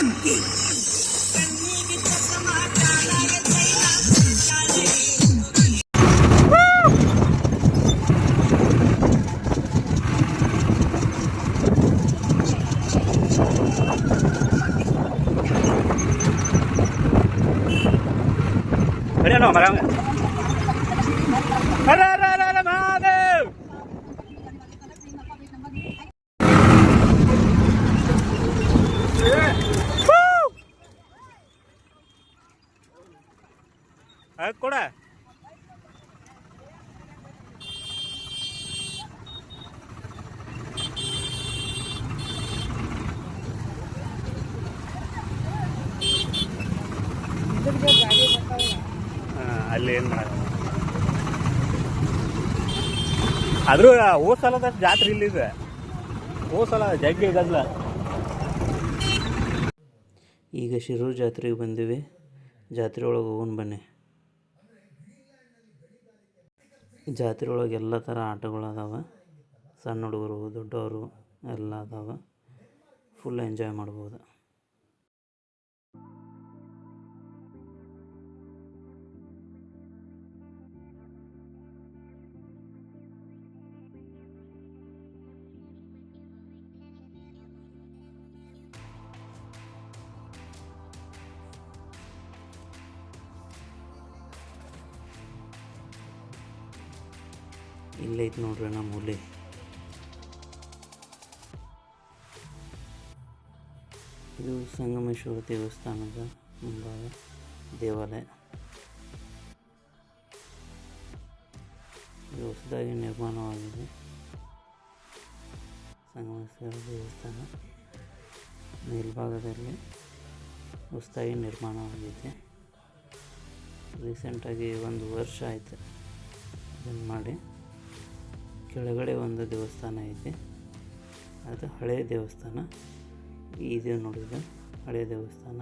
Aduh, aduh, aduh. ಕೊಡ. ಅಲ್ಲಿ ಏನ್ ಮಾಡ ಆದ್ರೂ ಹೋದ್ ಸಲದ ಜಾತ್ರೆ ಇಲ್ಲಿದೆ. ಹೋದ ಸಲ ಜಗ್ಗಿ ಗದ್ಲ ಈಗ ಶಿರೂರು ಜಾತ್ರೆಗೆ ಬಂದಿವಿ. ಜಾತ್ರೆ ಒಳಗೆ ಹೋಗೋಣ ಬನ್ನಿ. ಜಾತ್ರೆ ಒಳಗೆ ಎಲ್ಲ ಥರ ಆಟಗಳು ಅದಾವೆ. ಸಣ್ಣ ಹುಡುಗರು ದೊಡ್ಡವರು ಎಲ್ಲ ಅದಾವೆ. ಫುಲ್ ಎಂಜಾಯ್ ಮಾಡ್ಬೋದು. ಇಲ್ಲೈತೆ ನೋಡ್ರಿ ನಮ್ಮ ಹುಲಿ ಇದು ಸಂಗಮೇಶ್ವರ ದೇವಸ್ಥಾನದ ಮುಂಭಾಗ, ದೇವಾಲಯ. ಇದು ಹೊಸದಾಗಿ ನಿರ್ಮಾಣವಾಗಿದೆ. ಸಂಗಮೇಶ್ವರ ದೇವಸ್ಥಾನ ಮೇಲ್ಭಾಗದಲ್ಲಿ ಹೊಸದಾಗಿ ನಿರ್ಮಾಣವಾಗಿದೆ. ರೀಸೆಂಟಾಗಿ ಒಂದು ವರ್ಷ ಆಯಿತು ಇದನ್ನು ಮಾಡಿ. ಕೆಳಗಡೆ ಒಂದು ದೇವಸ್ಥಾನ ಇದೆ. ಅದು ಹಳೆಯ ದೇವಸ್ಥಾನ. ಇದು ನೋಡಿದ ಹಳೆಯ ದೇವಸ್ಥಾನ.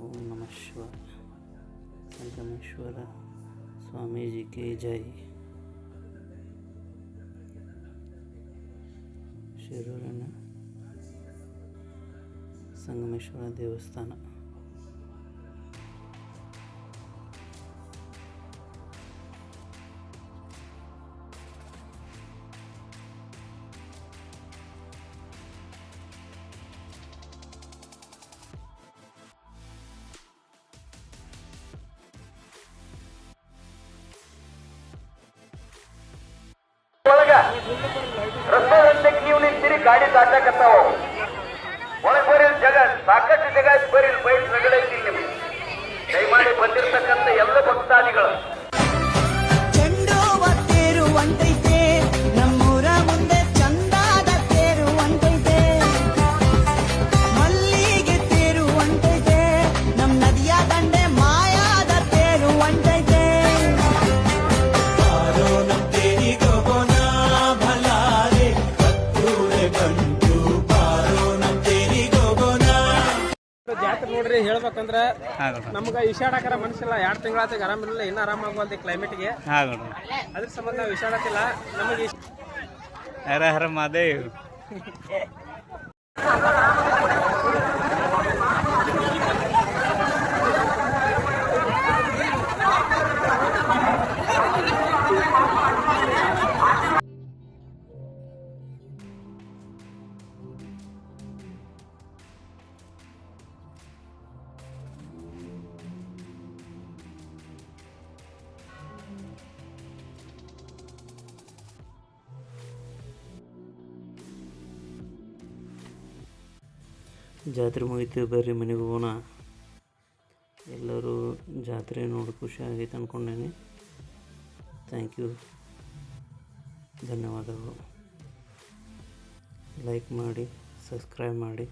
ಓಂ ನಮಃ ಶಿವಾಯ ಸಂಗಮೇಶ್ವರ ಸ್ವಾಮೀಜಿ ಕೆ ಜೈ. ಶಿರೂರಿನ ಸಂಗಮೇಶ್ವರ ದೇವಸ್ಥಾನ. ಒಳಗ ರಸ್ತೆ ರಸ್ತೆಗೆ ನೀವು ನಿಂತಿರಿ ಗಾಡಿ ದಾಟಕತ್ತಾವ ಒಳಗೆ ಬರೀಲ್ ಜಾಗ ಸಾಕಷ್ಟು ಜಾಗ ಐತಿ ಬರೀಲ್ ಬೈಕ್ ನಗಡೈತಿ ನಿಮ್ಗೆ ದಯಮಾಡಿ ಬಂದಿರತಕ್ಕಂಥ ಎಲ್ಲ ಭಕ್ತಾದಿಗಳು ನೋಡ್ರಿ ಹೇಳ್ಬೇಕಂದ್ರ ನಮ್ಗ ವಿಷಾಡಕರ ಮನಸ್ಸಿಲ್ಲ. ಎರಡ್ ತಿಂಗಳಾತ ಆರಾಮಿರಲಿಲ್ಲ ಇನ್ನ ಆರಾಮ ಆಗುವಂತ ಕ್ಲೈಮೇಟ್ಗೆ ಗೆ. ಅದ್ರ ಸಂಬಂಧ ನಾವು ನಮಗೆ ಹರ ಹರ ಮಹಾದೇವ್. ಜಾತ್ರೆ ಮುಗಿತು ಬರ್ರಿ ಮನೆಗೆ ಹೋಗೋಣ. ಎಲ್ಲರೂ ಜಾತ್ರೆ ನೋಡಿ ಖುಷಿ ಆಗೈತೆ ಅಂದ್ಕೊಂಡೇನೆ ಥ್ಯಾಂಕ್ ಯು ಧನ್ಯವಾದಗಳು. ಲೈಕ್ ಮಾಡಿ ಸಬ್ಸ್ಕ್ರೈಬ್ ಮಾಡಿ.